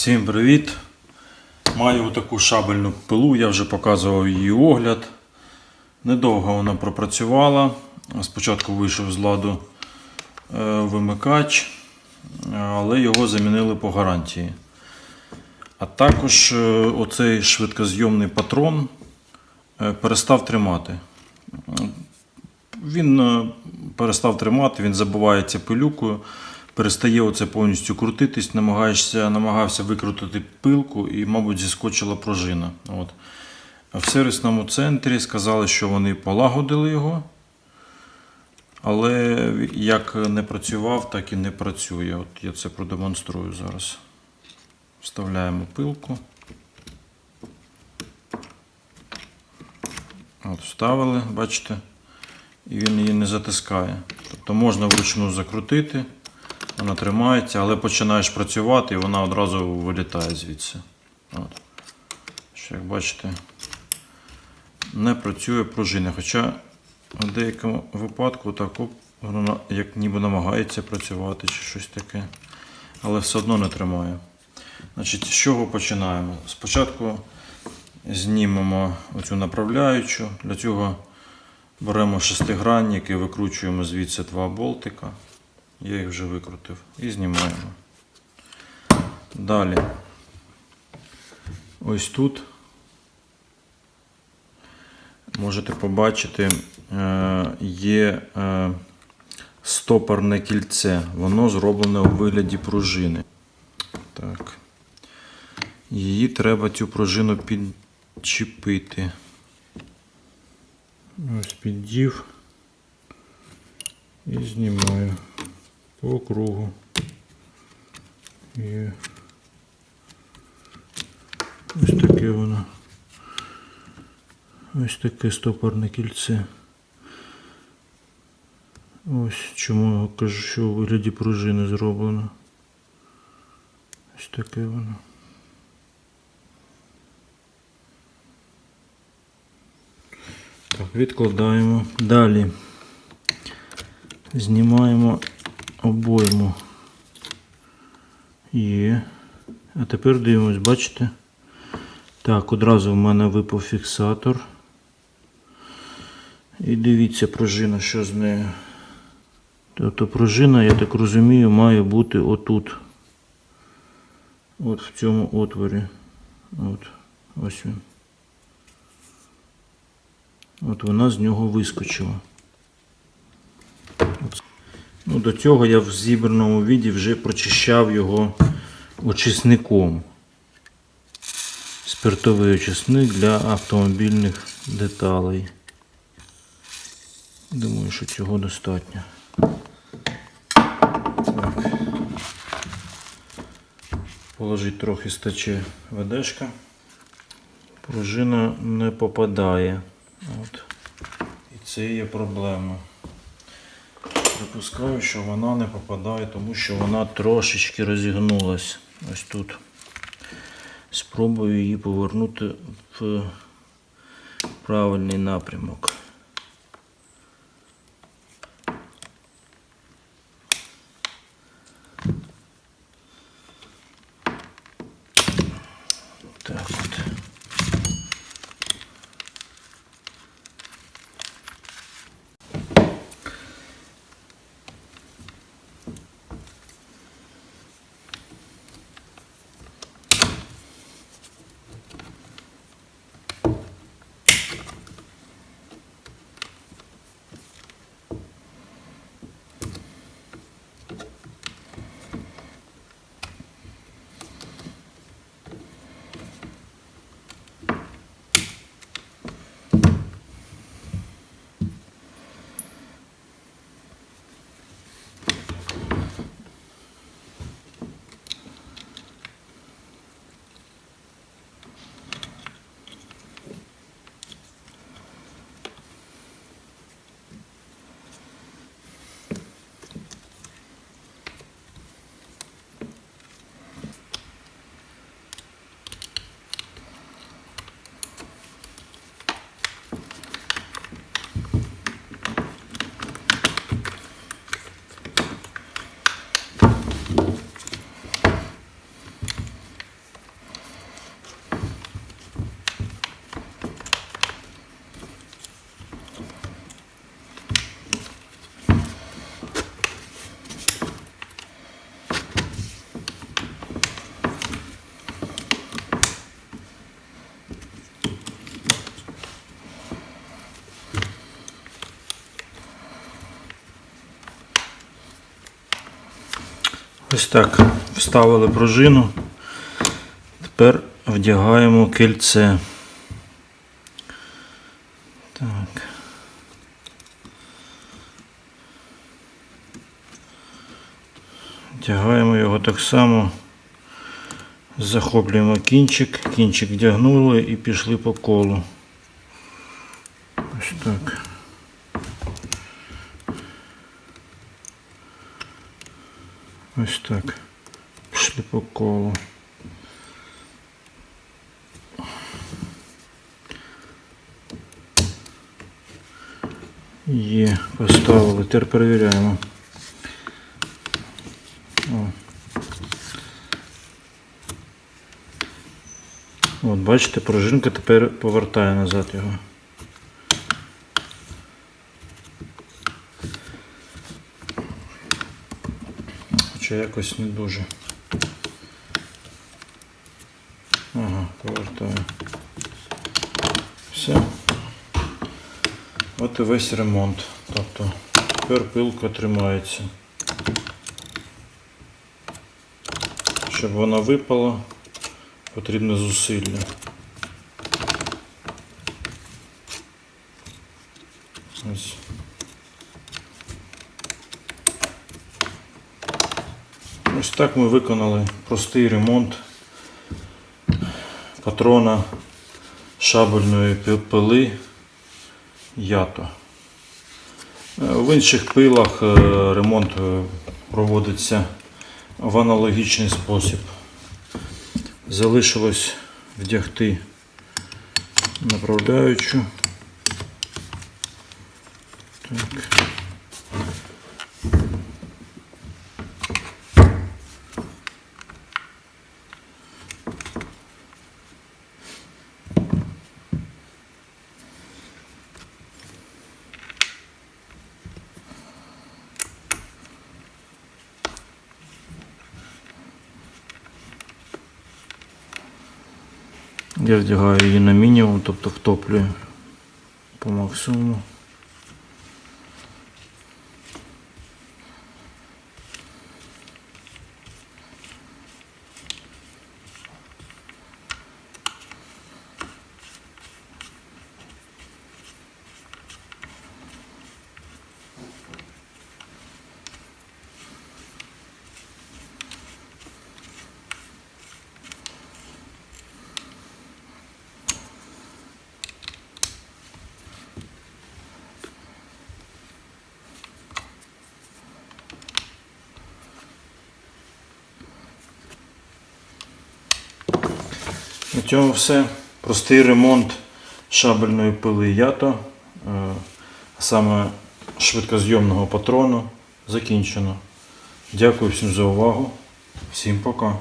Всім привіт! Маю таку шабельну пилу, я вже показував її огляд. Недовго вона пропрацювала. Спочатку вийшов з ладу е, вимикач, але його замінили по гарантії. А також е, оцей швидкозйомний патрон е, перестав тримати. Він перестав тримати, він забивається пилюкою, перестає оце повністю крутитись, намагаєшся, намагався викрутити пилку і, мабуть, зіскочила пружина. От. В сервісному центрі сказали, що вони полагодили його, але як не працював, так і не працює. От я це продемонструю зараз. Вставляємо пилку. От, вставили, бачите, і він її не затискає. Тобто можна вручну закрутити, вона тримається, але починаєш працювати і вона одразу вилітає звідси. От. Що, як бачите, не працює пружина. Хоча в деякому випадку так оп, воно як ніби намагається працювати чи щось таке, але все одно не тримає. Значить, з чого починаємо? Спочатку знімемо оцю направляючу. Для цього беремо шестигранник і викручуємо звідси два болтика. Я їх вже викрутив. І знімаємо. Далі. Ось тут можете побачити, е, є е, стопорне кільце. Воно зроблене у вигляді пружини. Так. Її треба цю пружину підчепити. Ось піддів і знімаю по кругу. І ось таке воно. Ось таке стопорне кільце. Ось чому я кажу, що у вигляді пружини зроблено. Ось таке воно. Так, відкладаємо. Далі знімаємо обойму. Є. А тепер дивимось, бачите? Так, одразу в мене випав фіксатор. І дивіться пружина, що з нею. Тобто пружина, я так розумію, має бути отут. От в цьому отворі. От. Ось він. От вона з нього вискочила. Ну, до цього я в зібраному віді вже прочищав його очисником. Спиртовий очисник для автомобільних деталей. Думаю, що цього достатньо. Так. Положить трохи стаче ведешка. Пружина не попадає. От. І це є проблема. Припускаю, що вона не попадає, тому що вона трошечки розігнулась. Ось тут. Спробую її повернути в правильний напрямок. Ось так. Вставили пружину. Тепер вдягаємо кільце. Так. Вдягаємо його так само. Захоплюємо кінчик, кінчик вдягнули і пішли по колу. Ось так. Ось так. Пішли по колу. Є, поставили. Тепер перевіряємо. О. От, бачите, пружинка тепер повертає назад його. Хоча якось не дуже. Ага, повертаю. Все. От і весь ремонт. Тобто тепер пилка тримається. Щоб вона випала, потрібно зусилля. Ось. Ось так ми виконали простий ремонт патрона шабельної пили ято. Е, В інших пилах е, ремонт е, проводиться в аналогічний спосіб. Залишилось вдягти направляючу. Так. Я вдягаю її на мінімум, тобто втоплюю по максимуму. На цьому все. Простий ремонт шабельної пили ято, е, саме швидкозйомного патрону закінчено. Дякую всім за увагу. Всім пока.